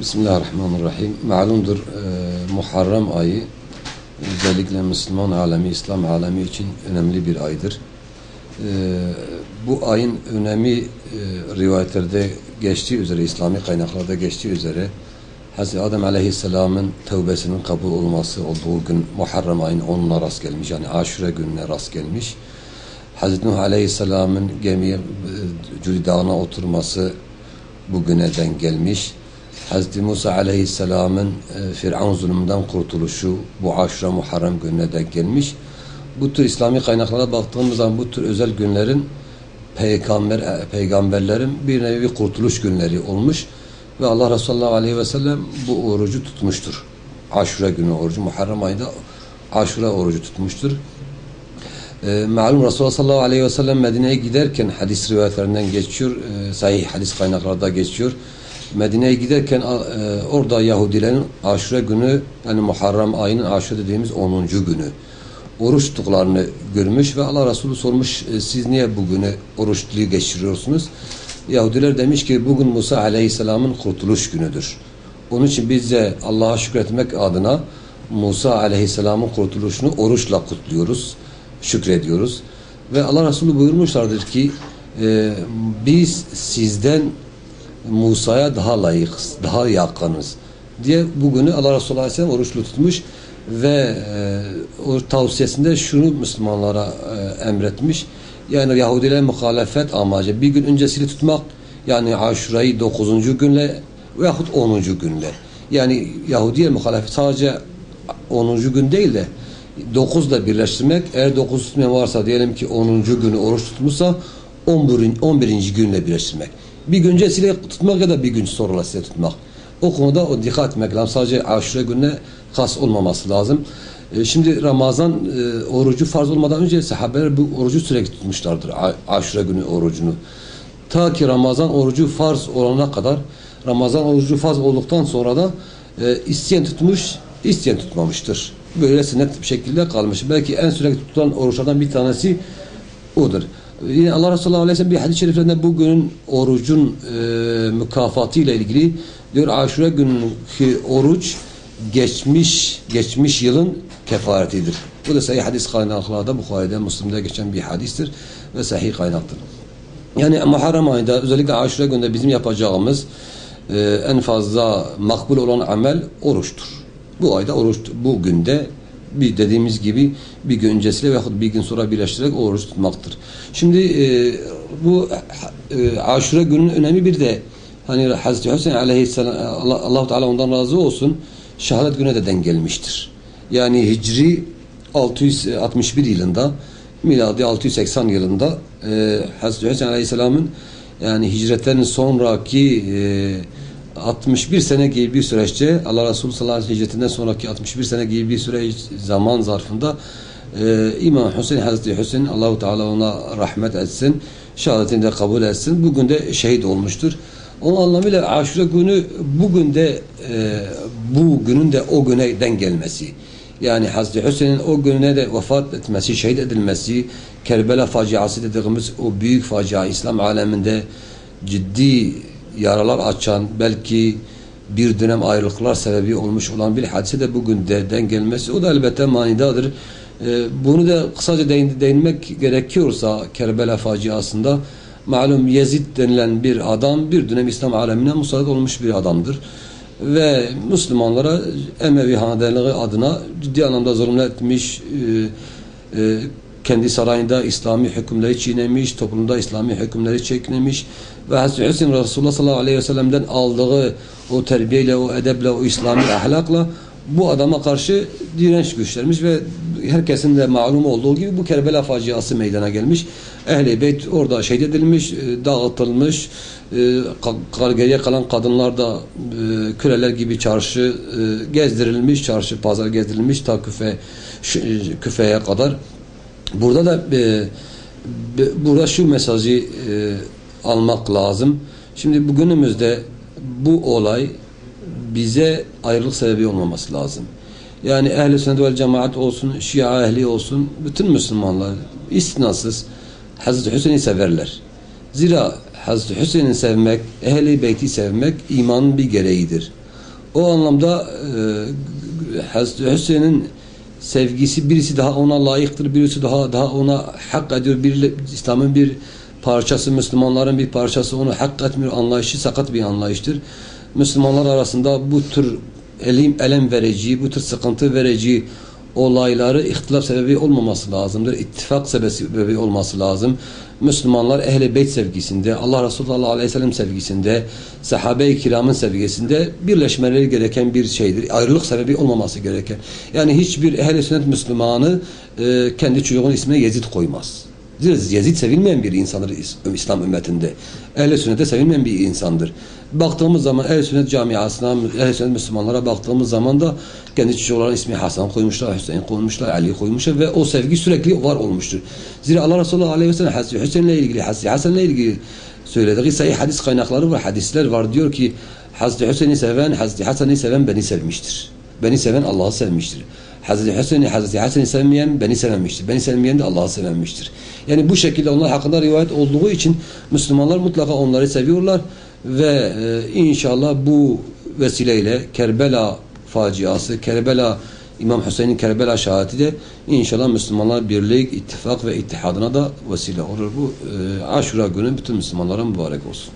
Bismillahirrahmanirrahim. Malumdur e, Muharrem ayı özellikle Müslüman alemi, İslam alemi için önemli bir aydır. E, bu ayın önemi e, rivayetlerde geçtiği üzere, İslami kaynaklarda geçtiği üzere Hz. Adem Aleyhisselam'ın tevbesinin kabul olması olduğu gün Muharrem ayın 10'una rast gelmiş. Yani Aşure gününe rast gelmiş. Hz. Nuh Aleyhisselam'ın gemiye e, Cudi Dağı'na oturması bugüne denk gelmiş. Hz. Musa Aleyhisselam'ın e, Firavun zulmünden kurtuluşu bu Aşure Muharrem gününe denk gelmiş. Bu tür İslami kaynaklara baktığımız zaman bu tür özel günlerin peygamber e, peygamberlerin bir nevi kurtuluş günleri olmuş ve Allah Resulü aleyhi ve sellem bu orucu tutmuştur. Aşure günü orucu, Muharrem ayında Aşure orucu tutmuştur. E, malum Resulullah sallallahu aleyhi ve sellem Medine'ye giderken hadis rivayetlerinden geçiyor, e, sahih hadis kaynaklarda geçiyor. Medine'ye giderken e, orada Yahudilerin Aşure günü yani Muharrem ayının Aşure dediğimiz 10. günü oruç tuttuklarını görmüş ve Allah Resulü sormuş e, siz niye bugünü oruçlu geçiriyorsunuz? Yahudiler demiş ki bugün Musa Aleyhisselam'ın kurtuluş günüdür. Onun için biz de Allah'a şükretmek adına Musa Aleyhisselam'ın kurtuluşunu oruçla kutluyoruz, şükrediyoruz. Ve Allah Resulü buyurmuşlardır ki e, biz sizden Musa'ya daha layıkız, daha yakınız diye bugünü Allah Resulü Aleyhisselam oruçlu tutmuş ve e, o tavsiyesinde şunu Müslümanlara e, emretmiş. Yani Yahudiler muhalefet amacı bir gün öncesini tutmak yani Aşura'yı 9. günle veyahut 10. günle. Yani Yahudiye muhalefet sadece 10. gün değil de 9 da birleştirmek. Eğer 9 tutmayan varsa diyelim ki 10. günü oruç tutmuşsa 11. 11. günle birleştirmek. Bir gün öncesiyle tutmak ya da bir gün sonrasıyla tutmak. O konuda o dikkat etmek lazım. Sadece aşure gününe has olmaması lazım. E, şimdi Ramazan e, orucu farz olmadan önce sahabeler bu orucu sürekli tutmuşlardır. Aşure günü orucunu. Ta ki Ramazan orucu farz olana kadar Ramazan orucu farz olduktan sonra da e, isteyen tutmuş, isteyen tutmamıştır. Böyle sünnet bir şekilde kalmış. Belki en sürekli tutulan oruçlardan bir tanesi odur. Yine Allah Resulü Aleyhisselam bir hadis-i şeriflerinde bugünün orucun e, mükafatı ile ilgili diyor Aşure gününkü oruç geçmiş geçmiş yılın kefaretidir. Bu da sahih hadis kaynaklarda Bukhari'de, Müslim'de geçen bir hadistir ve sahih kaynaktır. Yani Muharrem ayında özellikle Aşure günde bizim yapacağımız e, en fazla makbul olan amel oruçtur. Bu ayda oruç, bu günde bir dediğimiz gibi bir gün öncesiyle veyahut bir gün sonra birleştirerek oruç tutmaktır. Şimdi e, bu e, Aşure günün önemi bir de hani Hazreti Hüseyin aleyhisselam Allah, Allah Teala ondan razı olsun şehadet güne de denk gelmiştir. Yani Hicri 661 yılında miladi 680 yılında e, Hazreti Hüseyin Aleyhisselam'ın yani hicretten sonraki e, 61 sene gibi bir süreçte Allah Resulü sallallahu aleyhi ve sellem sonraki 61 sene gibi bir süre zaman zarfında e, İmam Hüseyin Hazreti Hüseyin Allahu Teala ona rahmet etsin şehadetini de kabul etsin bugün de şehit olmuştur. O anlamıyla aşure günü bugün de e, bu günün de o güne den gelmesi. Yani Hazreti Hüseyin'in o gününe de vefat etmesi, şehit edilmesi, Kerbela faciası dediğimiz o büyük facia İslam aleminde ciddi yaralar açan, belki bir dönem ayrılıklar sebebi olmuş olan bir hadise de bugün de den gelmesi o da elbette manidadır. Ee, bunu da kısaca değin, değinmek gerekiyorsa Kerbela faciasında malum Yezid denilen bir adam bir dönem İslam alemine musallat olmuş bir adamdır ve Müslümanlara Emevi hanedanlığı adına ciddi anlamda zulümler etmiş, e, e, kendi sarayında İslami hükümleri çiğnemiş, toplumda İslami hükümleri çeknemiş ve Hazreti Hüseyin Resulullah sallallahu aleyhi ve sellem'den aldığı o terbiyeyle, o edeple, o İslami ahlakla bu adama karşı direnç göstermiş ve herkesin de malum olduğu gibi bu Kerbela faciası meydana gelmiş. Ehli Beyt orada şehit edilmiş, e, dağıtılmış. E, geriye kalan kadınlar da e, köleler gibi çarşı gezdirilmiş, çarşı pazar gezdirilmiş ta küfe küfeye kadar. Burada da burada şu mesajı almak lazım. Şimdi bugünümüzde bu olay bize ayrılık sebebi olmaması lazım. Yani ehli sünnet vel cemaat olsun, şia ehli olsun, bütün Müslümanlar istinasız Hazreti Hüseyin'i severler. Zira Hazreti Hüseyin'i sevmek, ehli beyti sevmek imanın bir gereğidir. O anlamda e, Hazreti Hüseyin'in sevgisi birisi daha ona layıktır, birisi daha daha ona hak ediyor. Bir İslam'ın bir parçası, Müslümanların bir parçası onu hak etmiyor anlayışı sakat bir anlayıştır. Müslümanlar arasında bu tür elim elem verici, bu tür sıkıntı verici olayları ihtilaf sebebi olmaması lazımdır. İttifak sebebi olması lazım. Müslümanlar ehl-i beyt sevgisinde, Allah Resulü sallallahu aleyhi ve sellem sevgisinde, sahabe-i kiramın sevgisinde birleşmeleri gereken bir şeydir. Ayrılık sebebi olmaması gereken. Yani hiçbir ehl-i sünnet Müslümanı e, kendi çocuğunun ismine Yezid koymaz. Yezid sevilmeyen bir insandır İslam ümmetinde. Ehl-i sünnete sevilmeyen bir insandır. Baktığımız zaman ehl-i sünnet camiasına, ehl-i sünnet Müslümanlara baktığımız zaman da kendi çocukların ismi Hasan koymuşlar, Hüseyin koymuşlar, Ali koymuşlar ve o sevgi sürekli var olmuştur. Zira Allah Resulü aleyhi ve sellem Hazreti Hüseyin'le ilgili, Hazreti Hasan'la ilgili söylediği sayı hadis kaynakları var, hadisler var. Diyor ki Hazreti Hüseyin'i seven, Hazreti Hasan'ı seven beni sevmiştir. Beni seven Allah'ı sevmiştir. Hazreti Hüseyin'i, Hazreti Hasan'ı sevmeyen beni sevmemiştir. Beni sevmeyen de Allah'ı sevmemiştir. Yani bu şekilde onlar hakkında rivayet olduğu için Müslümanlar mutlaka onları seviyorlar ve e, inşallah bu vesileyle Kerbela faciası, Kerbela İmam Hüseyin'in Kerbela şehadeti de inşallah Müslümanlar birlik, ittifak ve ittihadına da vesile olur. Bu e, Aşura günü bütün Müslümanlara mübarek olsun.